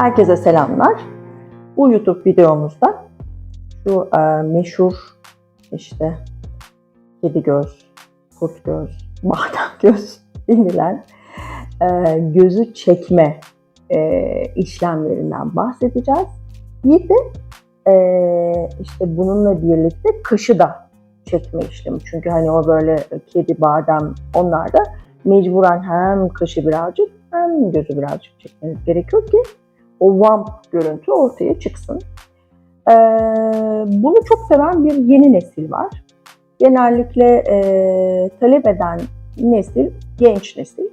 Herkese selamlar. Bu YouTube videomuzda şu e, meşhur işte kedi göz, kurt göz, badem göz denilen e, gözü çekme e, işlemlerinden bahsedeceğiz. Bir de e, işte bununla birlikte kaşı da çekme işlemi. Çünkü hani o böyle kedi, badem onlar da mecburen hem kaşı birazcık hem gözü birazcık çekmeniz gerekiyor ki o vamp görüntü ortaya çıksın. Ee, bunu çok seven bir yeni nesil var. Genellikle e, talep eden nesil genç nesil.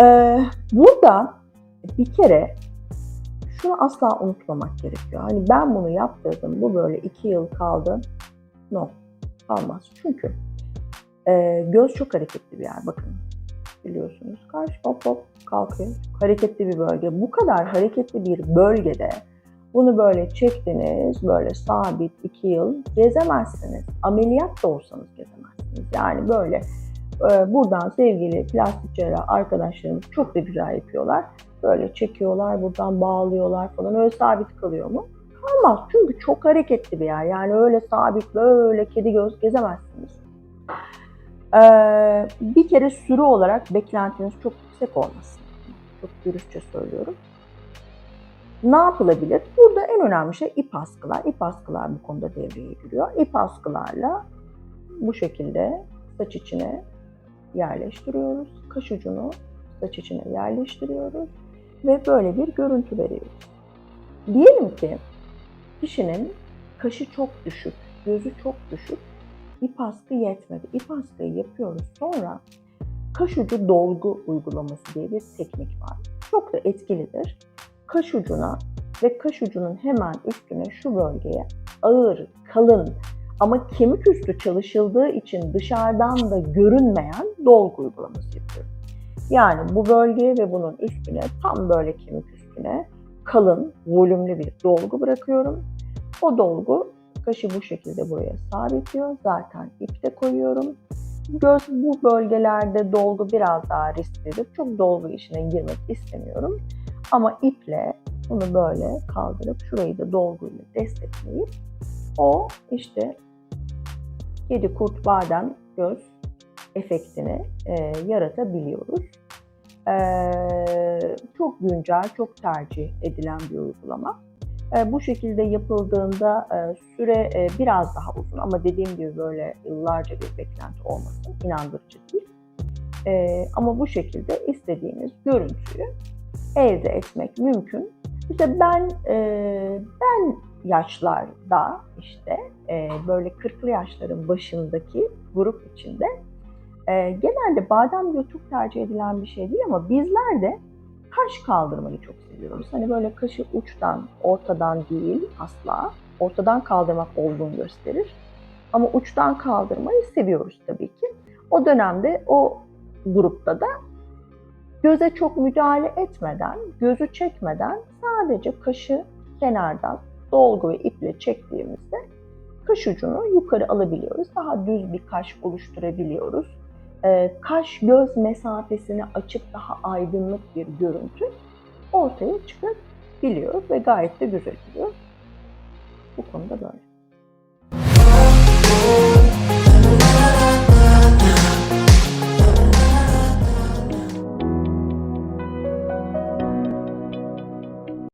Ee, burada bir kere şunu asla unutmamak gerekiyor. Hani ben bunu yaptırdım, bu böyle iki yıl kaldı. No, kalmaz. Çünkü e, göz çok hareketli bir yer bakın. Biliyorsunuz. Karşı hop hop kalkıyor. Hareketli bir bölge. Bu kadar hareketli bir bölgede bunu böyle çektiniz, böyle sabit iki yıl gezemezsiniz. Ameliyat da olsanız gezemezsiniz. Yani böyle e, buradan sevgili plastik cerrah arkadaşlarımız çok da güzel yapıyorlar. Böyle çekiyorlar, buradan bağlıyorlar falan. Öyle sabit kalıyor mu? Kalmaz. Çünkü çok hareketli bir yer. Yani öyle sabit, böyle kedi göz gezemezsiniz. Ee, bir kere sürü olarak beklentiniz çok yüksek olmasın. Çok dürüstçe söylüyorum. Ne yapılabilir? Burada en önemli şey ip askılar. İp askılar bu konuda devreye giriyor. İp askılarla bu şekilde saç içine yerleştiriyoruz. Kaş ucunu saç içine yerleştiriyoruz ve böyle bir görüntü veriyoruz. Diyelim ki kişinin kaşı çok düşük, gözü çok düşük, ip askı yetmedi. İp askıyı yapıyoruz. Sonra kaş ucu dolgu uygulaması diye bir teknik var. Çok da etkilidir. Kaş ucuna ve kaş ucunun hemen üstüne şu bölgeye ağır, kalın ama kemik üstü çalışıldığı için dışarıdan da görünmeyen dolgu uygulaması yapıyorum. Yani bu bölgeye ve bunun üstüne tam böyle kemik üstüne kalın, volümlü bir dolgu bırakıyorum. O dolgu kaşı bu şekilde buraya sabitliyor. Zaten ip de koyuyorum. Göz bu bölgelerde dolgu biraz daha risklidir. Çok dolgu işine girmek istemiyorum. Ama iple bunu böyle kaldırıp şurayı da dolguyla destekleyip o işte kedi, kurt, badem, göz efektini e, yaratabiliyoruz. E, çok güncel, çok tercih edilen bir uygulama. E, bu şekilde yapıldığında e, süre e, biraz daha uzun ama dediğim gibi böyle yıllarca bir beklenti olmasın, inandırıcı değil. E, ama bu şekilde istediğiniz görüntüyü elde etmek mümkün. İşte ben e, ben yaşlarda işte böyle 40'lı yaşların başındaki grup içinde genelde badem göz çok tercih edilen bir şey değil ama bizler de kaş kaldırmayı çok seviyoruz. Hani böyle kaşı uçtan, ortadan değil asla. Ortadan kaldırmak olduğunu gösterir. Ama uçtan kaldırmayı seviyoruz tabii ki. O dönemde o grupta da göze çok müdahale etmeden, gözü çekmeden sadece kaşı kenardan dolgu ve iple çektiğimizde kaş ucunu yukarı alabiliyoruz. Daha düz bir kaş oluşturabiliyoruz. Ee, kaş göz mesafesini açıp daha aydınlık bir görüntü ortaya çıkabiliyor ve gayet de güzel oluyor. Bu konuda böyle.